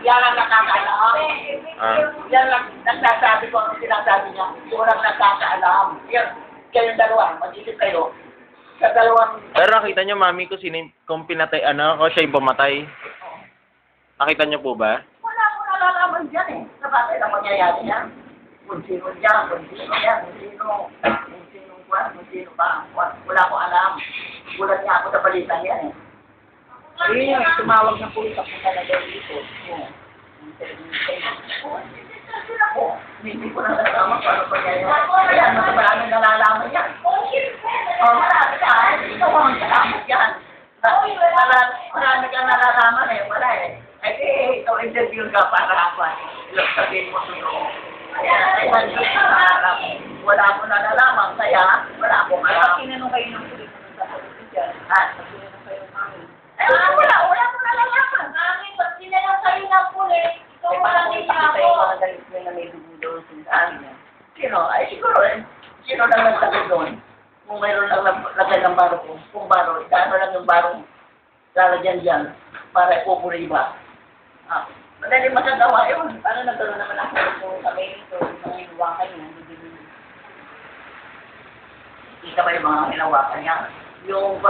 yan ang nakakaalam. Ah. Yan ang nagsasabi ko ang sinasabi niya. Yung ang nakakaalam. Yan, kayong dalawa, mag-isip kayo. Sa dalawang, Pero nakita niyo, mami, kung sino yung- kung pinatay, ano, kung siya yung bumatay. Nakita niyo po ba? wala ko nalalaman dyan eh. Sa bakit ang mangyayari yan? Kung sino dyan, kung sino yan, kung sino, kung sino kwan, kung sino pa. Wala, wala ko alam. Gulat niya ako sa balitan yan eh. Yun yung tumawag ng pulis ako talaga dito. Oo. Hindi ko na nalaman kung ano pa yun. Kaya ano sa maraming nalalaman yan. Oh, marami ka. Ikaw ang nalaman yan. Marami, marami kang nalalaman eh. Wala eh. Ay, eh, ikaw interview ka para ako. Ilang sabihin mo totoo. Kaya, kaya ko nalalam. Wala ko nalalaman. Kaya, wala akong alam. Tinanong kayo ng pulis sa pulis dyan. Ha? Tinanong kayo mami. Eh, wala, wala. Wala ko nalalaman. Mami, pag tinanong kayo ng pulis, ikaw Eh, wala paano din kung ako. ipakita yung mga galit nila na may dugo doon sa daan niya? Sino? Ay, siguro eh. Sino lang nagsabi doon? Kung mayroon lang lag- lagay ng baro ko, kung baro, ikano lang yung barong lalagyan dyan para ipupuri ba? Ah, madali magagawa yun. Paano nagkaroon naman ako kung kami ito, nang hinuwakan niya, hindi Kita ba yung mga hinawakan niya? Yung